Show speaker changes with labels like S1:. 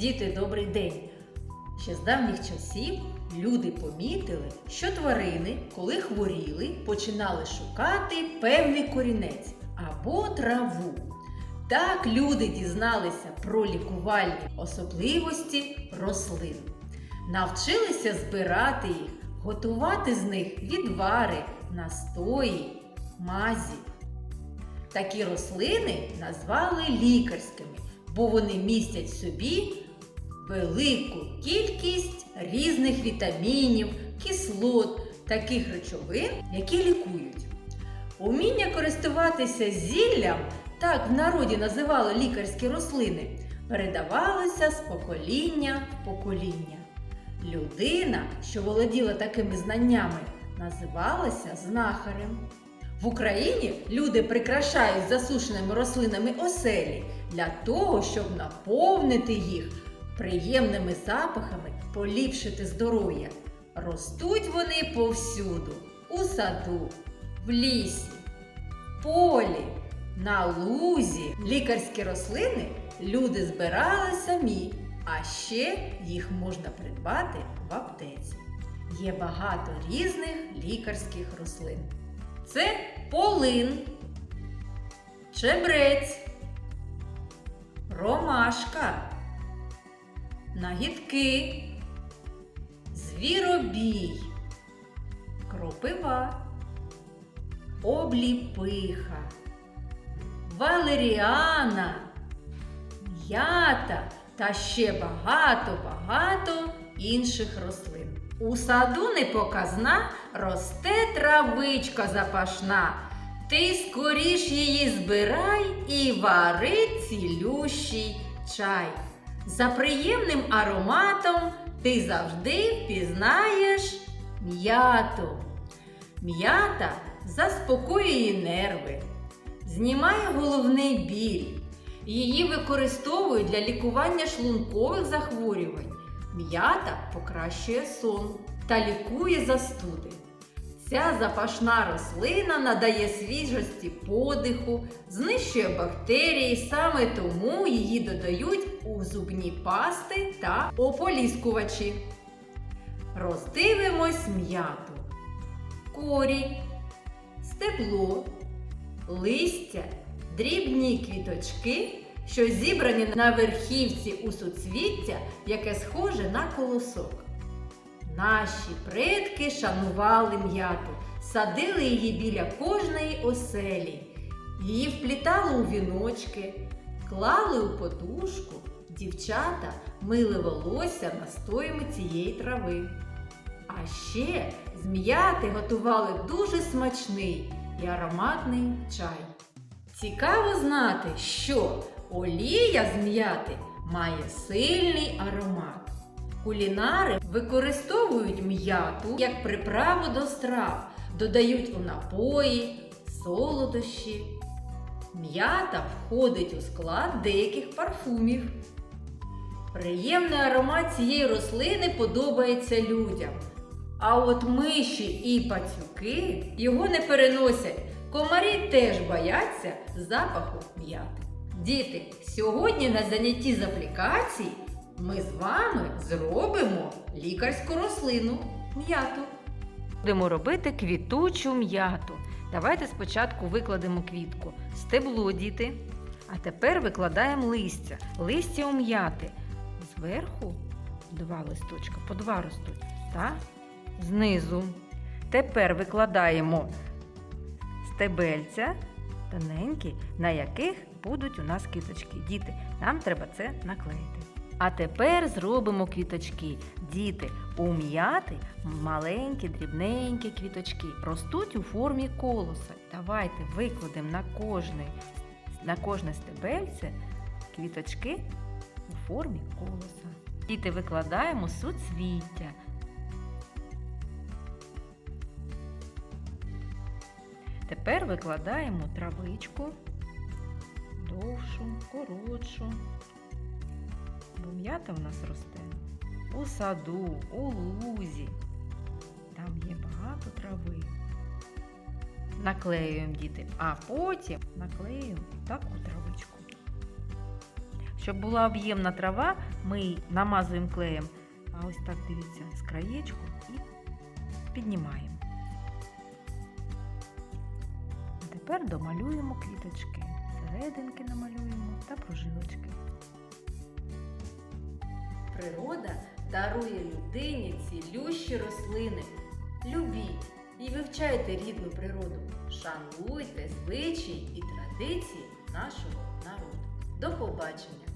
S1: Діти, добрий день! Ще з давніх часів люди помітили, що тварини, коли хворіли, починали шукати певний корінець або траву. Так люди дізналися про лікувальні особливості рослин, навчилися збирати їх, готувати з них відвари, настої, мазі. Такі рослини назвали лікарськими, бо вони містять собі велику кількість різних вітамінів, кислот, таких речовин, які лікують. Уміння користуватися зіллям, так в народі називали лікарські рослини, передавалося з покоління в покоління. Людина, що володіла такими знаннями, називалася знахарем. В Україні люди прикрашають засушеними рослинами оселі для того, щоб наповнити їх приємними запахами, поліпшити здоров'я. Ростуть вони повсюду у саду, в лісі, полі, на лузі. Лікарські рослини люди збирали самі, а ще їх можна придбати в аптеці. Є багато різних лікарських рослин. Це полин, чебрець, ромашка, нагідки, звіробій, кропива, обліпиха, валеріана, м'ята та ще багато-багато інших рослин. У саду непоказна росте травичка запашна. Ти скоріш її збирай і вари цілющий чай. За приємним ароматом ти завжди впізнаєш м'яту. М'ята заспокоює нерви, знімає головний біль. Її використовують для лікування шлункових захворювань. М'ята покращує сон та лікує застуди. Ця запашна рослина надає свіжості подиху, знищує бактерії, саме тому її додають у зубні пасти та ополіскувачі. Роздивимось м'яту. Корінь, стебло, листя, дрібні квіточки, що зібрані на верхівці у суцвіття, яке схоже на колосок. Наші предки шанували м'яту, садили її біля кожної оселі, її вплітали у віночки, клали у подушку. Дівчата мили волосся настоями цієї трави. А ще з м'яти готували дуже смачний і ароматний чай. Цікаво знати, що олія з м'яти має сильний аромат. Кулінари використовують м'яту як приправу до страв, додають у напої, солодощі. М'ята входить у склад деяких парфумів. Приємний аромат цієї рослини подобається людям. А от миші і пацюки його не переносять. Комарі теж бояться запаху м'яти. Діти, сьогодні на занятті з аплікації ми з вами зробимо лікарську рослину м'яту. Будемо робити квітучу м'яту. Давайте спочатку викладемо квітку. Стебло, діти. А тепер викладаємо листя. Листя у м'яти. Зверху два листочка, по два ростуть. Та знизу. Тепер викладаємо стебельця тоненькі, на яких будуть у нас квіточки. Діти, нам треба це наклеїти. А тепер зробимо квіточки. Діти, у м'яти маленькі, дрібненькі квіточки ростуть у формі колоса. Давайте викладемо на кожне, на кожне стебельце квіточки у формі колоса. Діти викладаємо суцвіття. Тепер викладаємо травичку довшу, коротшу. Бо м'ята в нас росте у саду, у лузі. Там є багато трави. Наклеюємо діти, а потім наклеюємо таку травичку. Щоб була об'ємна трава, ми намазуємо клеєм. А ось так дивіться з краєчку і піднімаємо. А тепер домалюємо квіточки. Серединки намалюємо та прожилочки.
S2: Природа дарує людині цілющі рослини. Любіть і вивчайте рідну природу. Шануйте звичаї і традиції нашого народу. До побачення!